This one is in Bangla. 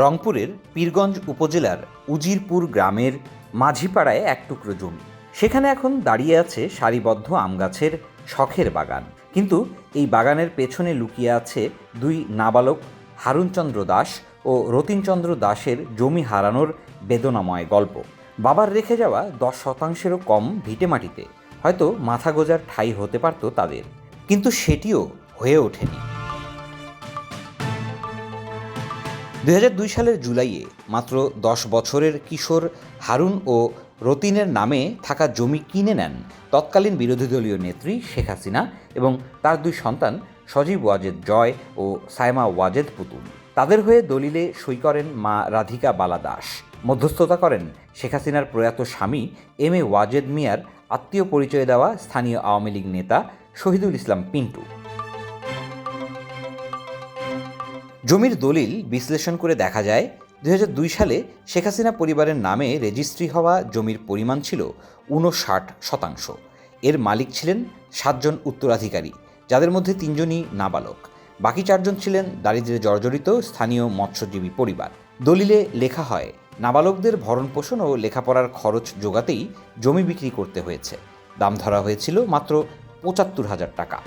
রংপুরের পীরগঞ্জ উপজেলার উজিরপুর গ্রামের মাঝিপাড়ায় এক টুকরো জমি। সেখানে এখন দাঁড়িয়ে আছে সারিবদ্ধ আম গাছের শখের বাগান। কিন্তু এই বাগানের পেছনে লুকিয়ে আছে দুই নাবালক হারুনচন্দ্র দাস ও রতিনচন্দ্র দাসের জমি হারানোর বেদনাময় গল্প। বাবার রেখে যাওয়া দশ শতাংশেরও কম ভিটে মাটিতে। হয়তো মাথা গোজার ঠাঁই হতে পারত তাদের। কিন্তু সেটিও হয়ে ওঠেনি। দুই হাজার দুই সালের জুলাইয়ে মাত্র দশ বছরের কিশোর হারুন ও রতিনের নামে থাকা জমি কিনে নেন তৎকালীন বিরোধী দলীয় নেত্রী শেখ হাসিনা এবং তার দুই সন্তান সজীব ওয়াজেদ জয় ও সায়মা ওয়াজেদ পুতুল। তাদের হয়ে দলিলে সই করেন মা রাধিকা বালা দাস। মধ্যস্থতা করেন শেখ হাসিনার প্রয়াত স্বামী এম এ ওয়াজেদ মিয়ার আত্মীয় পরিচয় দেওয়া স্থানীয় আওয়ামী লীগ নেতা শহীদুল ইসলাম পিন্টু। জমির দলিল বিশ্লেষণ করে দেখা যায় দু হাজার দুই সালে শেখ হাসিনা পরিবারের নামে রেজিস্ট্রি হওয়া জমির পরিমাণ ছিল উনষাট শতাংশ। এর মালিক ছিলেন সাতজন উত্তরাধিকারী, যাদের মধ্যে তিনজনই নাবালক। বাকি চারজন ছিলেন দারিদ্র্যে জর্জরিত স্থানীয় মৎস্যজীবী পরিবার। দলিলে লেখা হয়, নাবালকদের ভরণ পোষণ ও লেখাপড়ার খরচ যোগাতেই জমি বিক্রি করতে হয়েছে। দাম ধরা হয়েছিল মাত্র পঁচাত্তর হাজার টাকা।